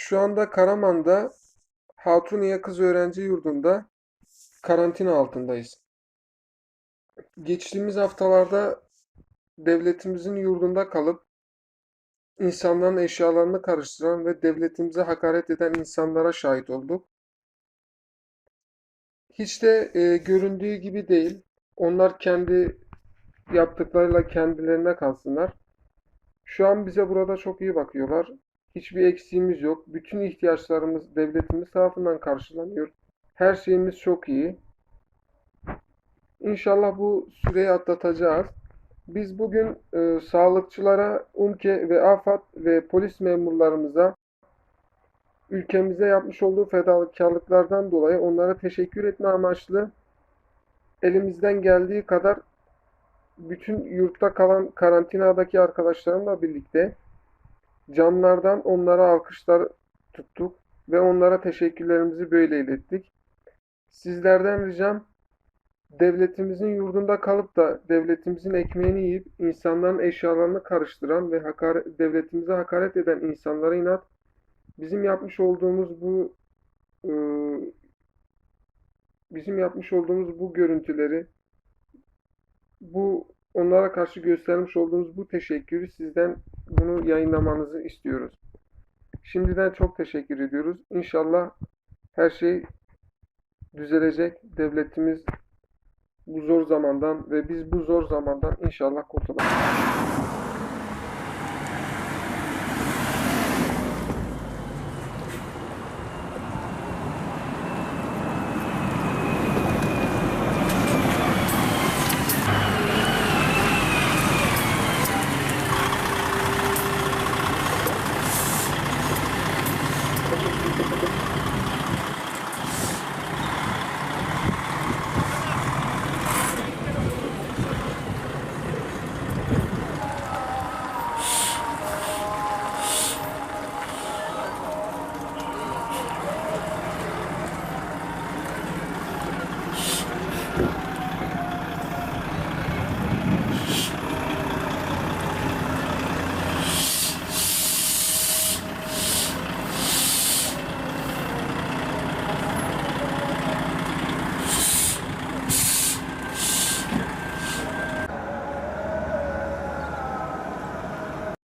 şu anda Karaman'da Hatuniye Kız Öğrenci Yurdu'nda karantina altındayız. Geçtiğimiz haftalarda devletimizin yurdunda kalıp insanların eşyalarını karıştıran ve devletimize hakaret eden insanlara şahit olduk. Hiç de e, göründüğü gibi değil. Onlar kendi yaptıklarıyla kendilerine kalsınlar. Şu an bize burada çok iyi bakıyorlar. Hiçbir eksiğimiz yok. Bütün ihtiyaçlarımız devletimiz tarafından karşılanıyor. Her şeyimiz çok iyi. İnşallah bu süreyi atlatacağız. Biz bugün e, sağlıkçılara, UMKE ve AFAD ve polis memurlarımıza ülkemize yapmış olduğu fedakarlıklardan dolayı onlara teşekkür etme amaçlı elimizden geldiği kadar bütün yurtta kalan karantinadaki arkadaşlarımla birlikte camlardan onlara alkışlar tuttuk ve onlara teşekkürlerimizi böyle ilettik. Sizlerden ricam devletimizin yurdunda kalıp da devletimizin ekmeğini yiyip insanların eşyalarını karıştıran ve hakaret, devletimize hakaret eden insanlara inat bizim yapmış olduğumuz bu e, bizim yapmış olduğumuz bu görüntüleri bu onlara karşı göstermiş olduğumuz bu teşekkürü sizden bunu yayınlamanızı istiyoruz. Şimdiden çok teşekkür ediyoruz. İnşallah her şey düzelecek. Devletimiz bu zor zamandan ve biz bu zor zamandan inşallah kurtulacağız.